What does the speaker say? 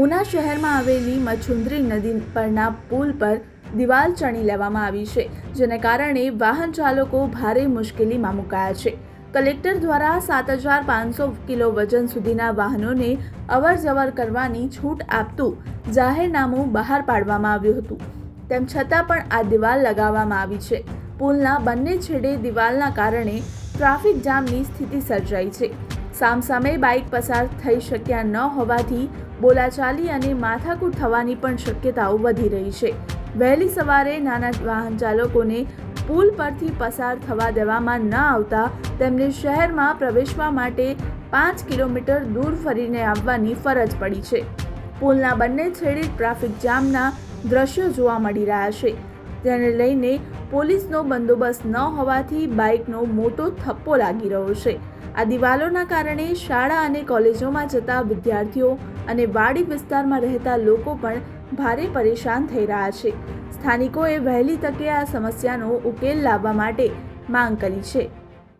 ઉના શહેરમાં આવેલી મછુંદરી નદી પરના પુલ પર દિવાલ ચણી લેવામાં આવી છે, જેને કારણે વાહન ચાલકો ભારે મુશ્કેલીમાં મુકાયા છે. કલેક્ટર દ્વારા સાત હજાર પાંચસો કિલો વજન સુધીના વાહનોને અવર જવર કરવાની છૂટ આપતું જાહેરનામું બહાર પાડવામાં આવ્યું હતું. તેમ છતાં પણ આ દિવાલ લગાવવામાં આવી છે. પુલના બંને છેડે દિવાલના કારણે ટ્રાફિક જામની સ્થિતિ સર્જાઈ છે. સામસામે બાઇક પસાર થઈ શક્યા ન હોવાથી બોલાચાલી અને માથાકૂટ થવાની પણ શક્યતાઓ વધી રહી છે. વહેલી સવારે નાના વાહન ચાલકોને પુલ પરથી પસાર થવા દેવામાં ન આવતા તેમને શહેરમાં પ્રવેશવા માટે પાંચ કિલોમીટર દૂર ફરીને આવવાની ફરજ પડી છે. પુલના બંને છેડે ટ્રાફિક જામના દ્રશ્યો જોવા મળી રહ્યા છે. તેને લઈને પોલીસનો બંદોબસ્ત ન હોવાથી બાઇકનો મોટો થપ્પો લાગી રહ્યો છે. આ દિવાલોના કારણે શાળા અને કોલેજોમાં જતા વિદ્યાર્થીઓ અને વાડી વિસ્તારમાં રહેતા લોકો પણ ભારે પરેશાન થઈ રહ્યા છે. સ્થાનિકોએ વહેલી તકે આ સમસ્યાનો ઉકેલ લાવવા માટે માંગ કરી છે.